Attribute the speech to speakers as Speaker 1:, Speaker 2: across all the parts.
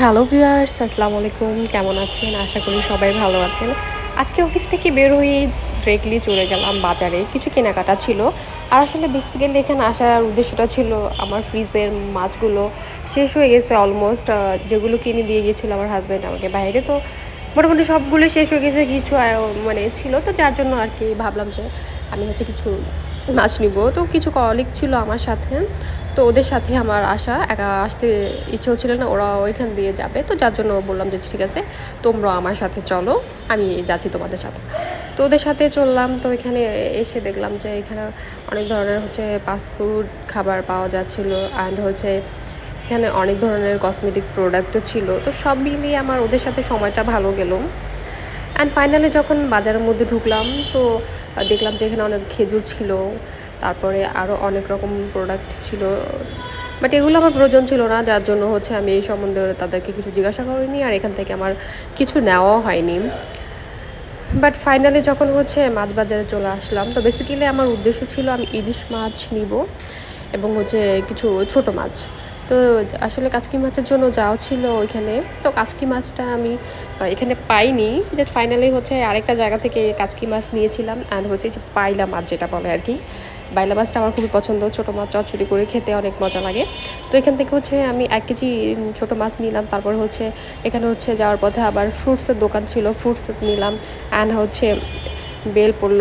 Speaker 1: Hello viewers আসসালামু আলাইকুম কেমন আছেন? আশা করি সবাই ভালো আছেন। আজকে অফিস থেকে বের হয়ে ডিরেক্টলি চলে গেলাম বাজারে। কিছু কেনাকাটা ছিল। আর আসলে বেসিক্যালি এখানে আসার উদ্দেশ্যটা ছিল আমার ফ্রিজের মাছগুলো শেষ হয়ে গেছে অলমোস্ট যেগুলো কিনে দিয়ে গিয়েছিল আমার হাজব্যান্ড আমাকে বাইরে। তো মোটামুটি সবগুলো শেষ হয়ে গেছে, কিছু মানে ছিল। তো যার জন্য আর কি ভাবলাম যে আমি হচ্ছে কিছু মাছ নিব। তো কিছু কলিগ ছিল আমার সাথে। তো ওদের সাথে আমার আসা। একা আসতে ইচ্ছেও ছিল না, ওরা ওইখান দিয়ে যাবে। তো যার জন্য বললাম যে, ঠিক আছে, তোমরা আমার সাথে চলো, আমি যাচ্ছি তোমাদের সাথে। তো ওদের সাথে চললাম। তো এখানে এসে দেখলাম যে, এখানে অনেক ধরনের হচ্ছে ফাস্টফুড খাবার পাওয়া যাচ্ছিল অ্যান্ড হচ্ছে এখানে অনেক ধরনের কসমেটিক প্রোডাক্টও ছিল। তো সব মিলিয়ে আমার ওদের সাথে সময়টা ভালো গেল। অ্যান্ড ফাইনালি যখন বাজারের মধ্যে ঢুকলাম, তো দেখলাম যে এখানে অনেক খেজুর ছিল, তারপরে আরও অনেক রকম প্রোডাক্ট ছিল। বাট এগুলো আমার প্রয়োজন ছিল না, যার জন্য হচ্ছে আমি এই সম্বন্ধে তাদেরকে কিছু জিজ্ঞাসা করিনি, আর এখান থেকে আমার কিছু নেওয়াও হয়নি। বাট ফাইনালি যখন হচ্ছে মাছ বাজারে চলে আসলাম, তো বেসিক্যালি আমার উদ্দেশ্য ছিল আমি ইলিশ মাছ নিব, এবং হচ্ছে কিছু ছোট মাছ। তো আসলে কাচকি মাছের জন্য যাওয়া ছিল ওইখানে। তো কাচকি মাছটা আমি এখানে পাইনি। যে ফাইনালি হচ্ছে আরেকটা জায়গা থেকে কাচকি মাছ নিয়েছিলাম। অ্যান্ড হচ্ছে যে পাইলা মাছ যেটা বলে আর কি। বাইলা মাছটা আমার খুবই পছন্দ। ছোটো মাছ চচ্চড়ি করে খেতে অনেক মজা লাগে। তো এখান থেকে হচ্ছে আমি এক কেজি ছোটো মাছ নিলাম। তারপর হচ্ছে এখানে হচ্ছে যাওয়ার পথে আবার ফ্রুটসের দোকান ছিল। ফ্রুটস নিলাম। অ্যান্ড হচ্ছে বেল পড়ল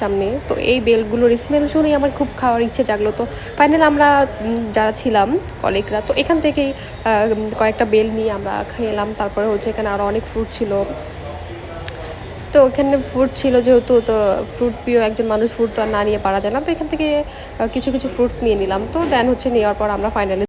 Speaker 1: সামনে। তো এই বেলগুলোর স্মেল শুনেই আমার খুব খাওয়ার ইচ্ছে জাগলো। তো ফাইনাল আমরা যারা ছিলাম কলিগরা তো এখান থেকেই কয়েকটা বেল নিয়ে আমরা খেলাম। তারপরে হচ্ছে এখানে আরও অনেক ফ্রুট ছিল। তো ওখানে ফ্রুট ছিল যেহেতু, তো ফ্রুট প্রিয় একজন মানুষ ফ্রুট তো আর না নিয়ে পারা যায় না। তো এখান থেকে কিছু কিছু ফ্রুটস নিয়ে নিলাম। তো দেন হচ্ছে নেওয়ার পর আমরা ফাইনালি